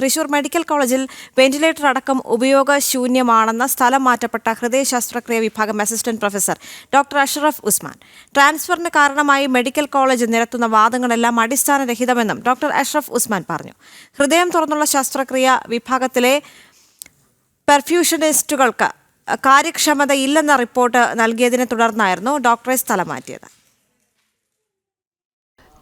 Thrissur medical കോളേജിൽ ventilator അടക്കം ഉപയോഗശൂന്യമാണെന്ന സ്ഥലം മാറ്റപ്പെട്ട ഹൃദയശാസ്ത്രക്രിയ വിഭാഗം assistant professor doctor Ashraf Usman. ട്രാൻസ്ഫറിന് കാരണമായി മെഡിക്കൽ കോളേജ് നിരത്തുന്ന വാദങ്ങളെല്ലാം അടിസ്ഥാനരഹിതമെന്നും ഡോക്ടർ അഷറഫ് ഉസ്മാൻ പറഞ്ഞു. ഹൃദയം തുറന്നുള്ള ശസ്ത്രക്രിയ വിഭാഗത്തിലെ പെർഫ്യൂഷനിസ്റ്റുകൾക്ക് കാര്യക്ഷമതയില്ലെന്ന റിപ്പോർട്ട് നൽകിയതിനെ തുടർന്നായിരുന്നു ഡോക്ടറെ സ്ഥലം മാറ്റിയത്.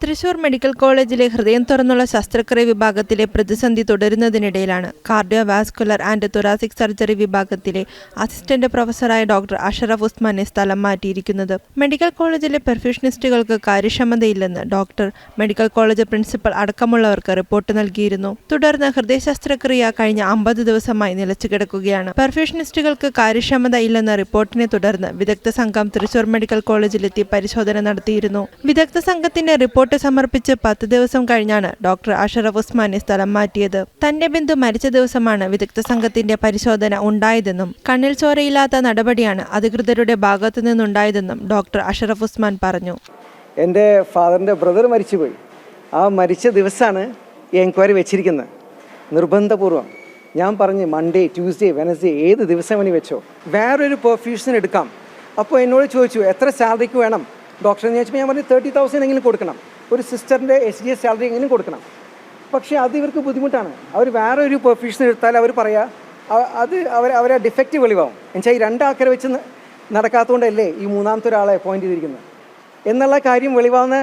തൃശൂർ മെഡിക്കൽ കോളേജിലെ ഹൃദയം തുറന്നുള്ള ശസ്ത്രക്രിയ വിഭാഗത്തിലെ പ്രതിസന്ധി തുടരുന്നതിനിടയിലാണ് cardiovascular and thoracic surgery വിഭാഗത്തിലെ അസിസ്റ്റന്റ് പ്രൊഫസറായ ഡോക്ടർ അഷറഫ് ഉസ്മാനെ സ്ഥലം മാറ്റിയിരിക്കുന്നത്. മെഡിക്കൽ കോളേജിലെ പെർഫ്യൂഷനിസ്റ്റുകൾക്ക് കാര്യക്ഷമതയില്ലെന്ന് ഡോക്ടർ മെഡിക്കൽ കോളേജ് പ്രിൻസിപ്പൽ അടക്കമുള്ളവർക്ക് റിപ്പോർട്ട് നൽകിയിരുന്നു. തുടർന്ന് ഹൃദയ ശസ്ത്രക്രിയ കഴിഞ്ഞ അമ്പത് ദിവസമായി നിലച്ചു കിടക്കുകയാണ് പെർഫ്യൂഷനിസ്റ്റുകൾക്ക് കാര്യക്ഷമത ഇല്ലെന്ന റിപ്പോർട്ടിനെ തുടർന്ന് വിദഗ്ധ സംഘം തൃശൂർ മെഡിക്കൽ കോളേജിലെത്തി പരിശോധന നടത്തിയിരുന്നു. വിദഗ്ധ സംഘത്തിന്റെ റിപ്പോർട്ട് സമർപ്പിച്ച് പത്ത് ദിവസം കഴിഞ്ഞാണ് ഡോക്ടർ അഷറഫ് ഉസ്മാനെ സ്ഥലം മാറ്റിയത്. തന്റെ ബന്ധു മരിച്ച ദിവസമാണ് വിദഗ്ധ സംഘത്തിന്റെ പരിശോധന ഉണ്ടായതെന്നും കണ്ണിൽ ചോരയില്ലാത്ത നടപടിയാണ് അധികൃതരുടെ ഭാഗത്തു നിന്നുണ്ടായതെന്നും ഡോക്ടർ അഷറഫ് ഉസ്മാൻ പറഞ്ഞു. എന്റെ ഫാദറിന്റെ ബ്രദർ മരിച്ചുപോയി. ആ മരിച്ച ദിവസമാണ് എൻക്വയറി വെച്ചിരിക്കുന്നത്. നിർബന്ധപൂർവം. ഞാൻ പറഞ്ഞു മൺഡേ ട്യൂസ്ഡേ വെനസ്ഡേ ഏത് ദിവസം വേണി വെച്ചോ. വേറൊരു പെർഫ്യൂഷൻ എടുക്കാം. അപ്പോൾ എന്നോട് ചോദിച്ചു എത്ര സാലറിക്ക് വേണം? ഡോക്ടറെ ചോദിച്ചപ്പോൾ ഞാൻ പറഞ്ഞു തേർട്ടി തൗസൻഡ് എങ്കിലും കൊടുക്കണം. ഒരു സിസ്റ്ററിന്റെ എസ് ഡി എസ് സാലറി എങ്കിലും കൊടുക്കണം. പക്ഷേ അത് ഇവർക്ക് ബുദ്ധിമുട്ടാണ്. അവർ വേറെ ഒരു പ്രൊഫഷൻ എടുത്താൽ അവർ പറയാ അത് അവർ അവരെ ഡിഫക്റ്റ് വെളിവാകും എന്നുവെച്ചാൽ ഈ രണ്ടാൾക്കാരെ വെച്ച് നടക്കാത്തതുകൊണ്ടല്ലേ ഈ മൂന്നാമത്തെ ഒരാളെ അപ്പോയിന്റ് ചെയ്തിരിക്കുന്നത്. എന്നുള്ള കാര്യം വെളിവാകുന്ന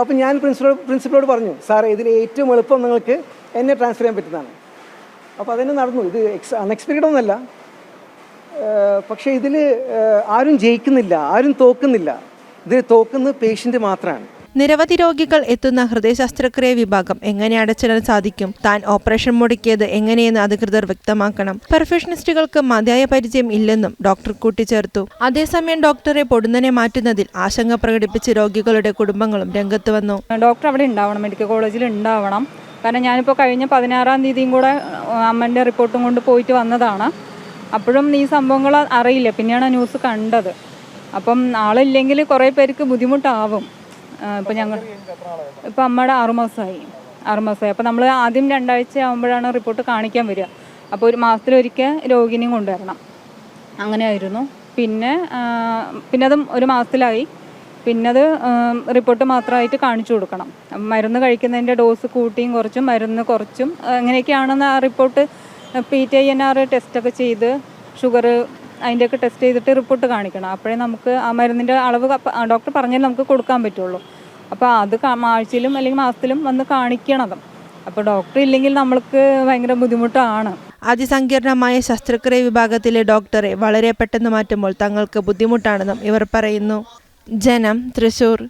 അപ്പം ഞാൻ പ്രിൻസിപ്പലോട് പ്രിൻസിപ്പളോട് പറഞ്ഞു സാറേ ഇതിൽ ഏറ്റവും എളുപ്പം നിങ്ങൾക്ക് എന്നെ ട്രാൻസ്ഫർ ചെയ്യാൻ പറ്റുന്നതാണ്. അപ്പോൾ അതന്നെ നടന്നു. ഇത് എക്സ് അൺഎക്സ്പെക്റ്റഡ് ഒന്നല്ല. പക്ഷേ ഇതിൽ ആരും ജയിക്കുന്നില്ല ആരും തോക്കുന്നില്ല. ഇതിൽ തോക്കുന്നത് പേഷ്യന്റ് മാത്രമാണ് നിരവധി രോഗികൾ എത്തുന്ന ഹൃദയ ശസ്ത്രക്രിയ വിഭാഗം എങ്ങനെ അടച്ചിടാൻ സാധിക്കും? താൻ ഓപ്പറേഷൻ മുടക്കിയത് എങ്ങനെയെന്ന് അധികൃതർ വ്യക്തമാക്കണം. പെർഫെക്ഷനിസ്റ്റുകൾക്ക് മതിയായ പരിചയം ഇല്ലെന്നും ഡോക്ടർ കൂട്ടിച്ചേർത്തു. അതേസമയം ഡോക്ടറെ പൊടുന്നനെ മാറ്റുന്നതിൽ ആശങ്ക പ്രകടിപ്പിച്ച് രോഗികളുടെ കുടുംബങ്ങളും രംഗത്ത് വന്നു. ഡോക്ടർ അവിടെ ഉണ്ടാവണം മെഡിക്കൽ കോളേജിൽ ഉണ്ടാവണം. കാരണം ഞാനിപ്പോൾ കഴിഞ്ഞ പതിനാറാം തീയതിയും കൂടെ അമ്മന്റെ റിപ്പോർട്ടും കൊണ്ട് പോയിട്ട് വന്നതാണ്. അപ്പോഴും ഈ സംഭവങ്ങൾ അറിയില്ല. പിന്നെയാണ് ന്യൂസ് കണ്ടത്. അപ്പം ആളില്ലെങ്കിൽ കുറേ പേർക്ക് ബുദ്ധിമുട്ടാവും. ഇപ്പം ഞങ്ങൾ ഇപ്പം അമ്മയുടെ ആറുമാസമായി ആറുമാസമായി അപ്പം നമ്മൾ ആദ്യം രണ്ടാഴ്ച ആകുമ്പോഴാണ് റിപ്പോർട്ട് കാണിക്കാൻ വരിക. അപ്പോൾ ഒരു മാസത്തിലൊരിക്കൽ രോഗിനെയും കൊണ്ടുവരണം. അങ്ങനെയായിരുന്നു. പിന്നെ പിന്നെ അതും ഒരു മാസത്തിലായി. പിന്നെ അത് റിപ്പോർട്ട് മാത്രമായിട്ട് കാണിച്ചു കൊടുക്കണം. മരുന്ന് കഴിക്കുന്നതിന്റെ ഡോസ് കൂട്ടിയും കുറച്ചും മരുന്ന് കുറച്ചും അങ്ങനെയൊക്കെയാണെന്ന് ആ report P T I N R ടെസ്റ്റൊക്കെ ചെയ്ത് ഷുഗർ അതിന്റെയൊക്കെ ടെസ്റ്റ് ചെയ്തിട്ട് റിപ്പോർട്ട് കാണിക്കണം. അപ്പോഴേ നമുക്ക് ആ മരുന്നിന്റെ അളവ് ഡോക്ടർ പറഞ്ഞാൽ നമുക്ക് കൊടുക്കാൻ പറ്റുള്ളൂ. അപ്പോൾ അത് ആഴ്ചയിലും അല്ലെങ്കിൽ മാസത്തിലും വന്ന് കാണിക്കണം. അപ്പോൾ ഡോക്ടർ ഇല്ലെങ്കിൽ നമ്മൾക്ക് ഭയങ്കര ബുദ്ധിമുട്ടാണ്. അതിസങ്കീർണമായ ശസ്ത്രക്രിയ വിഭാഗത്തിലെ ഡോക്ടറെ വളരെ പെട്ടെന്ന് മാറ്റുമ്പോൾ തങ്ങൾക്ക് ബുദ്ധിമുട്ടാണെന്നും ഇവർ പറയുന്നു. ജനം തൃശൂർ.